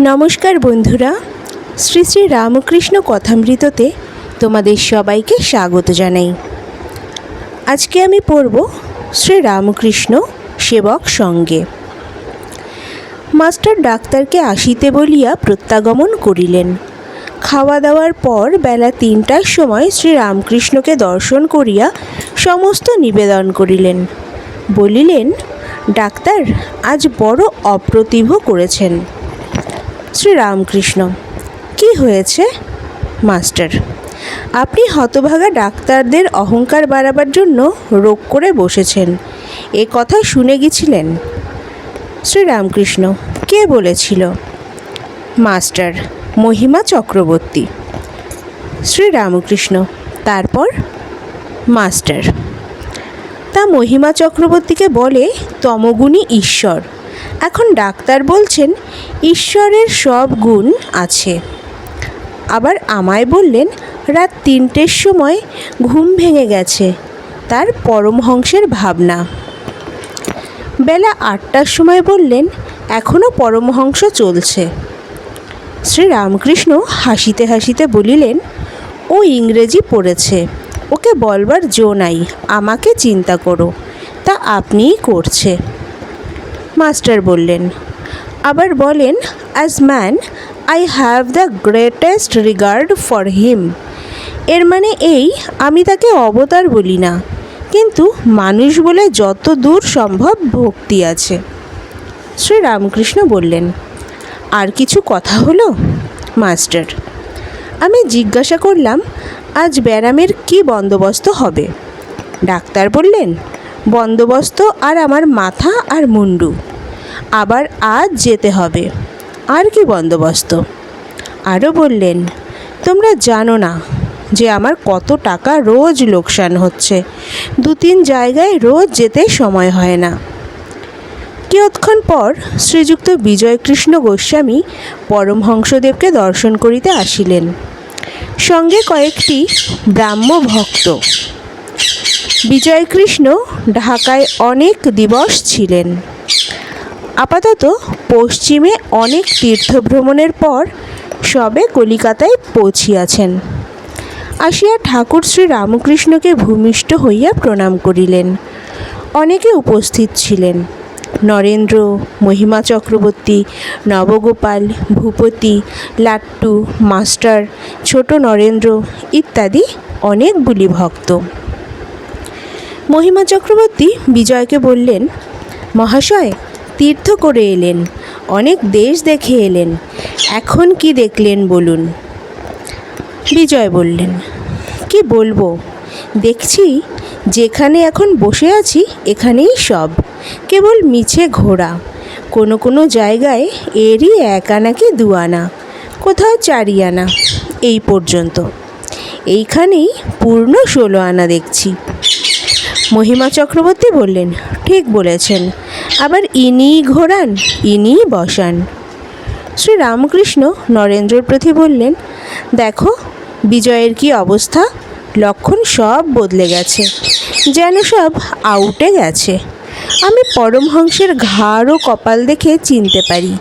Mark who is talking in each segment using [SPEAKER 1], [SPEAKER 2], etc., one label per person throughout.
[SPEAKER 1] নমস্কার বন্ধুরা, শ্রী শ্রী রামকৃষ্ণ কথামৃততে তোমাদের সবাইকে স্বাগত জানাই। আজকে আমি পড়ব শ্রী রামকৃষ্ণ সেবক সঙ্গে। মাস্টার ডাক্তারকে আসিতে বলিয়া প্রত্যাগমন করিলেন। খাওয়া দাওয়ার পর বেলা তিনটার সময় শ্রী রামকৃষ্ণকে দর্শন করিয়া সমস্ত নিবেদন করিলেন। বলিলেন, ডাক্তার, আজ বড় অপ্রতিভ করেছেন। শ্রীরামকৃষ্ণ। কি হয়েছে? মাস্টার, আপনি হতভাগা ডাক্তারদের অহংকার বাড়াবার জন্য রোগ করে বসেছেন। এ কথা শুনে গেছিলেন। শ্রীরামকৃষ্ণ, কে বলেছিল? মাস্টার, মহিমা চক্রবর্তী। শ্রীরামকৃষ্ণ, তারপর? মাস্টার, তা মহিমা চক্রবর্তীকে বলে তমগুণী ঈশ্বর। এখন ডাক্তার বলছেন, ঈশ্বরের সব গুণ আছে। আবার আমায় বললেন, রাত তিনটের সময় ঘুম ভেঙে গেছে, তার পরমহংসের ভাবনা। বেলা আটটার সময় বললেন এখনও পরমহংস চলছে। শ্রী রামকৃষ্ণ হাসিতে হাসিতে বলিলেন, ও ইংরেজি পড়েছে, ওকে বলবার জো নাই, আমাকে চিন্তা করো, তা আপনিই করছে। মাস্টার বললেন। আবার বলেন as man I have the greatest regard for him এর মানে এই, আমি তাকে অবতার বলি না, কিন্তু মানুষ বলে যত দূর সম্ভব ভক্তি আছে। শ্রী রামকৃষ্ণ বললেন, আর কিছু কথা হলো? মাস্টার, আমি জিজ্ঞাসা করলাম, আজ ব্যারামের কি বন্দোবস্ত হবে? ডাক্তার বললেন বন্দোবস্ত আর আমার মাথা আর মুন্ডু। আবার আজ যেতে হবে। আর কি বন্দোবস্ত? আরও বললেন, তোমরা জানো না যে আমার কত টাকা রোজ লোকসান হচ্ছে। দু তিন জায়গায় রোজ যেতে সময় হয় না। কিয়ৎক্ষণ পর শ্রীযুক্ত বিজয়কৃষ্ণ গোস্বামী পরমহংসদেবকে দর্শন করিতে আসিলেন। সঙ্গে কয়েকটি ব্রাহ্ম ভক্ত বিজয়কৃষ্ণ ঢাকায় অনেক দিবস ছিলেন। আপাতত পশ্চিমে অনেক তীর্থভ্রমণের পর সবে কলিকাতায় পৌঁছিয়াছেন। আসিয়া ঠাকুর শ্রী রামকৃষ্ণকে ভূমিষ্ঠ হইয়া প্রণাম করিলেন। অনেকে উপস্থিত ছিলেন। নরেন্দ্র, মহিমা চক্রবর্তী, নবগোপাল, ভূপতি, লাট্টু, মাস্টার, ছোট নরেন্দ্র ইত্যাদি অনেকগুলি ভক্ত। মহিমা চক্রবর্তী বিজয়কে বললেন, মহাশয়, তীর্থ করে এলেন, অনেক দেশ দেখে এলেন, এখন কি দেখলেন বলুন? বিজয় বললেন, কি বলব? দেখছি যেখানে এখন বসে আছি, এখানেই সব, কেবল মিছে ঘোরা কোনো কোনো জায়গায় এরই এক আনা কি দু আনা কোথাও চারি আনা এই পর্যন্ত। এইখানেই পূর্ণ ষোলো আনা দেখছি। মহিমা চক্রবর্তী বললেন, ঠিক বলেছেন। আবার ইনি ঘোরান, ইনিই বসান। শ্রী রামকৃষ্ণ নরেন্দ্রর প্রতি বললেন, দেখো, বিজয়ের কি অবস্থা? লক্ষণ সব বদলে গেছে। যেন সব আউটে গেছে। আমি পরমহংসের ঘাড় ও কপাল দেখে চিনতে পারি।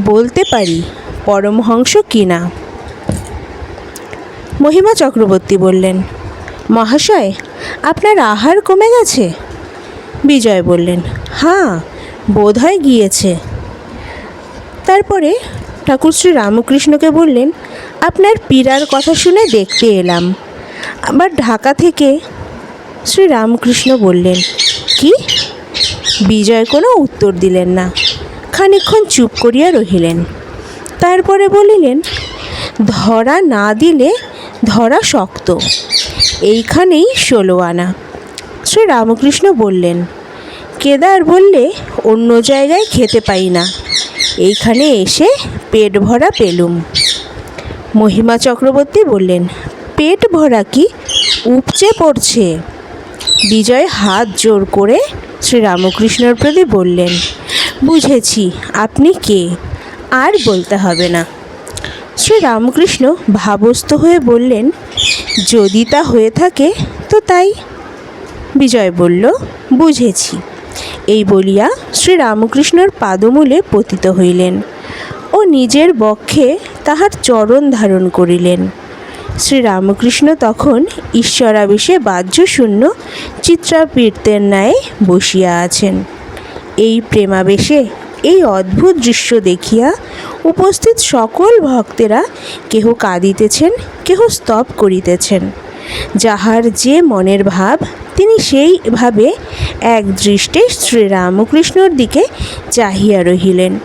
[SPEAKER 1] বলতে পারি, পরমহংস কিনা? মহিমা চক্রবর্তী বললেন, মহাশয় আপনার আহার কমে গেছে? বিজয় বললেন হ্যাঁ বোধ হয় গিয়েছে। তারপরে ঠাকুর শ্রী রামকৃষ্ণকে বললেন, আপনার পীড়ার কথা শুনে দেখতে এলাম। আবার ঢাকা থেকে শ্রী রামকৃষ্ণ বললেন, কি? বিজয় কোনো উত্তর দিলেন না। খানিক্ষণ চুপ করিয়া রহিলেন। তারপরে বলিলেন, ধরা না দিলে ধরা শক্ত। এইখানেই ষোলো আনা। শ্রী রামকৃষ্ণ বললেন, কেদার বললে অন্য জায়গায় খেতে পাই না। এইখানে এসে পেট ভরা পেলুম। মহিমা চক্রবর্তী বললেন, পেট ভরা কি? উপচে পড়ছে। বিজয় হাত জোর করে শ্রীরামকৃষ্ণর প্রতি বললেন, বুঝেছি, আপনি কে? আর বলতে হবে না। শ্রী রামকৃষ্ণ ভাবস্থ হয়ে বললেন, যদি তা হয়ে থাকে, তো তাই। বিজয় বলল, বুঝেছি। এই বলিয়া শ্রী রামকৃষ্ণর পাদমূলে পতিত হইলেন ও নিজের বক্ষে তাহার চরণ ধারণ করিলেন। শ্রীরামকৃষ্ণ তখন ঈশ্বরাবেশে বাহ্যশূন্য চিত্রাপীর্তের ন্যায় বসিয়া আছেন। এই প্রেমাবেশে এই অদ্ভুত দৃশ্য দেখিয়া উপস্থিত সকল ভক্তেরা কেহ কাঁদিতেছেন, কেহ স্তব করিতেছেন। যাহার যে মনের ভাব, তিনি সেইভাবে এক দৃষ্টে শ্রীরামকৃষ্ণর দিকে চাহিয়া রহিলেন।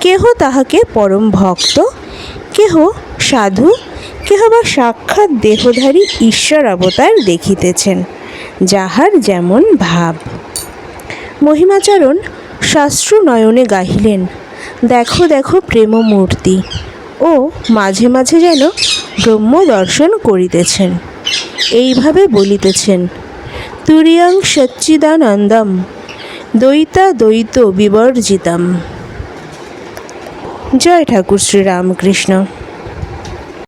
[SPEAKER 1] কেহ তাহাকে পরম ভক্ত, কেহ সাধু কেহ বা সাক্ষাৎ দেহধারী ঈশ্বর অবতার দেখিতেছেন, যাহার যেমন ভাব। মহিমাচরণ শাস্ত্র নয়নে গাহিলেন, দেখো দেখো প্রেম মূর্তি ও মাঝে মাঝে যেন ব্রহ্ম দর্শন করিতেছেন। এইভাবে বলিতেছেন, তুরিয়ং সচ্চিদানন্দম, দ্বৈতা দ্বৈত বিবর্জিতম। জয় ঠাকুর শ্রীরামকৃষ্ণ